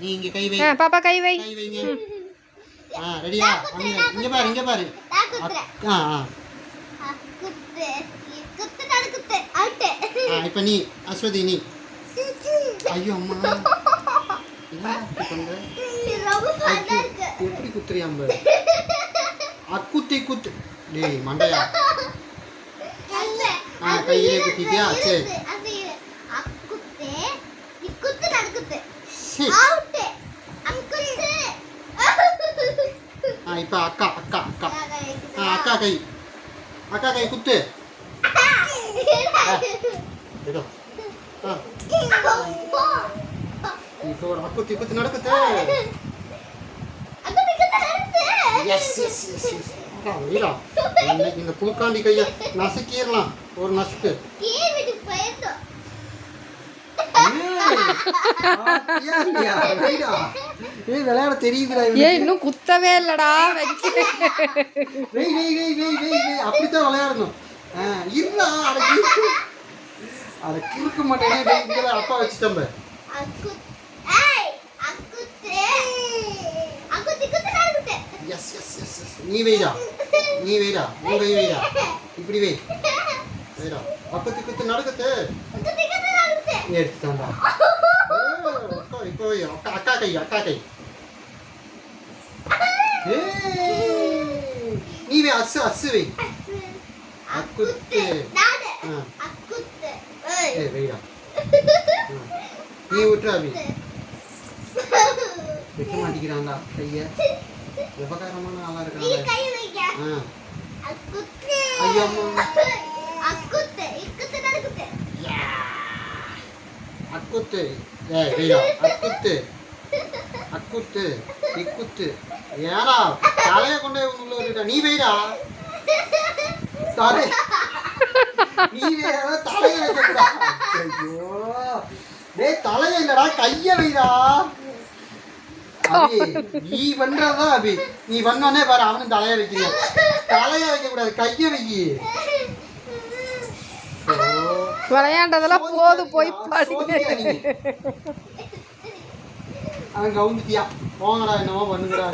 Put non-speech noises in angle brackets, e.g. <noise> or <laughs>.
நீ இங்க கை வை. பாப்பா கை வை. கை வைங்க. ஆ ரெடியா இங்க பாரு இங்க பாரு. ஆ ஆ. ஆ, குத்து குத்து நடு குத்து அவுட்டு. ஆ இப்போ நீ அஸ்வதி நீ. ஐயோ அம்மா. <laughs> எப்படி குத்துறியாம் பாரு அக்குத்தி குத்து. டேய் மண்டையா? ஆ, கையிலே குத்திட்டியா? சரி. அக்குத்து நீ குத்து நடு குத்து சீ. ஆ இப்போ அக்கா அக்கா அக்கா. ஆ அக்கா கை. அக்கா கை குத்து. இதோ ஆ இப்போ ஒரு அக்குத்தி குத்து நடக்குது. எஸ் எஸ் எஸ் எஸ் இன்னைக்கு இந்த புழுக்காண்டி கையை நசுக்கிடலாம். ஒரு நசுக்கு. ஏய் விளையாட தெரியுதுடா ஏய் இன்னும் குத்தவே இல்லடா வச்சு வெய் வெய் வெய் வெய் வெய் வெய். அப்படித்தான் விளையாடணும். இருடா அட அட கிறுக்க மாட்டேனே வெய் இங்க அப்பா வச்சுட்டேன். எஸ் எஸ் எஸ் எஸ் நீ வெய்டா. நீ வெய்டா. உன் கை வெய்டா. இப்படி வெய். வெய்டா. அப்பத்தி குத்து. நடக்குது எடுத்துட்டான்டா. இப்போ வை. அக்கா அக்கா கை அக்கா கை ஏய், நீ வை அசு அசு வை ஆ நீ விட்டுரு அபி வைக்க மாட்டேங்கிறான்டா கைய விபகாரமான ஆளா இருக்கான் ஐயோ அக்குத்து ஏய் அக்குத்து அக்குத்து இக்குத்து ஏடா தலையை கொண்டு உங்களை உள்ள நீ வெய்டா தலை நீ வேற தலையை வைக்கடா ஐயோ டே தலைய இல்லடா கைய வைடா அபி நீ பண்றதா அபி நீ பண்ணோடனே பாரு அவனும் தலையை வைக்கிறான் தலையை வைக்க கூடாது கைய வைக்கி விளையாண்டதெல்லாம் போது போய் படி அவன் கவுந்துட்டியா? போங்கடா என்னமோ பண்ணுங்கடா